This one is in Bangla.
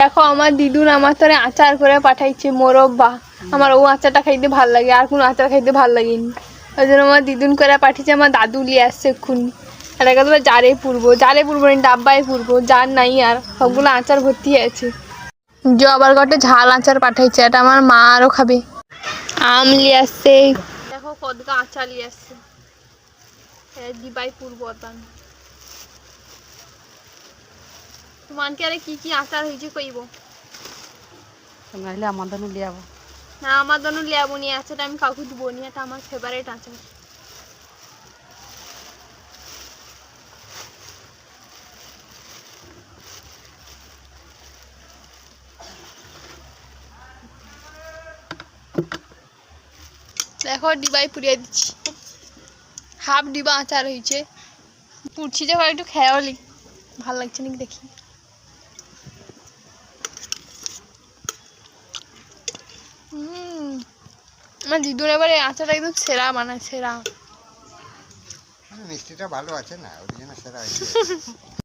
দেখো, আমার দিদুন আমার তোরে আচার করে পাঠাইছে মোরব্বা আমার ও আচারটা খাইতে ভালো লাগে, আর কোনো আচার খাইতে ভালো লাগেনি। ওই জন্য আমার দিদুন করে পাঠিয়েছে, আমার দাদু নিয়ে আসছে এক্ষুনি। এটাকে তো জারে পুরবো জারে পুরবো না ডাব্বায় পুরবো জার নাই আর সবগুলো আচার ভর্তি আছে যে আবার কটে ঝাল আচার পাঠাইছে, এটা আমার মা আরও খাবে। আম নিয়ে আসছে। দেখো কদকা আচার নিয়ে আসছে। দিবাই পুরবো তান তোমাকে আরে কি কি আচার হয়েছে কইব? তোমরা হলে আমাদের লিয়াব না আমার জন্য লিয়াবো নিয়ে আচারটা আমি কাউকে দিব নি এটা আমার ফেভারিট আচার। দেখো ডিবাই পুড়িয়ে দিচ্ছি। হাফ ডিবা আচার হয়েছে। পুড়ছি যখন একটু খেয়ালি ভালো লাগছে নাকি দেখি। আমার দিদুর এবারে আচারটা একদম সেরা বানায় সেরা। মিষ্টিটা ভালো আছে না ওই জন্য সেরা হয়েছে।